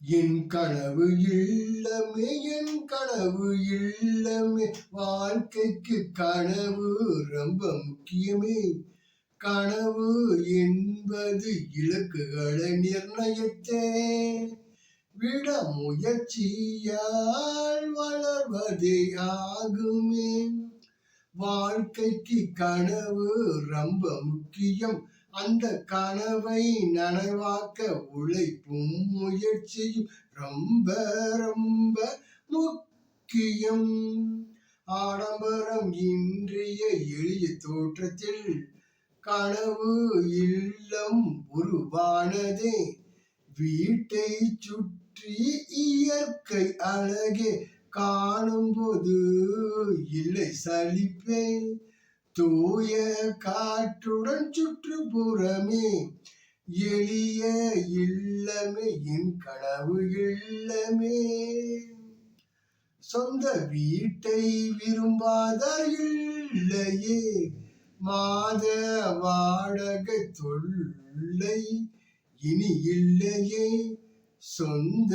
என் கனவு இல்லமே என் கனவு இல்லமே. வாழ்க்கைக்கு கனவு ரொம்ப முக்கியமே. கனவு என்பது இலக்குகளை நிர்ணயித்தே. விட முயற்சியால் வளர்வதே ஆகுமே. வாழ்க்கைக்கு கனவு ரொம்ப முக்கியம். அந்த கனவை நனவாக்க உழைப்பும் முயற்சியும் ரொம்ப ரொம்ப முக்கியம். ஆடம்பரம் இன்றைய எளிய தோற்றத்தில் கனவு இல்லம் உருவானதே. வீட்டை சுற்றி இயற்கை அழகே. காணும்போது இல்லை சலிப்பே. தூய காற்றுடன் சுற்றுப்புறமே. எளிய இல்லமே என் கனவு இல்லமே. சொந்த வீட்டை விரும்பாதார் இல்லையே. மாத வாடகை தொல்லை இனி இல்லையே. சொந்த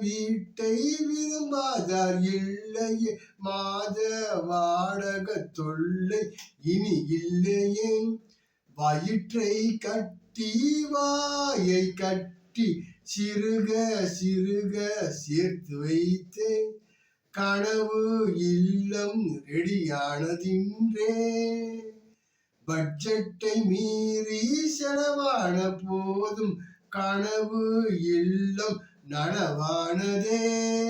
வீட்டை விரும்பாதார் இல்லையே. மாத வாடக தொல்லை இனி இல்லையே. வயிற்றை கட்டி வாயை கட்டி சிறுக சிறுக சேர்த்து வைத்தே கனவு இல்லம் ரெடியானதின்றே. பட்ஜெட்டை மீறி செலவான போதும் கனவு இல்லம் நனவானதே.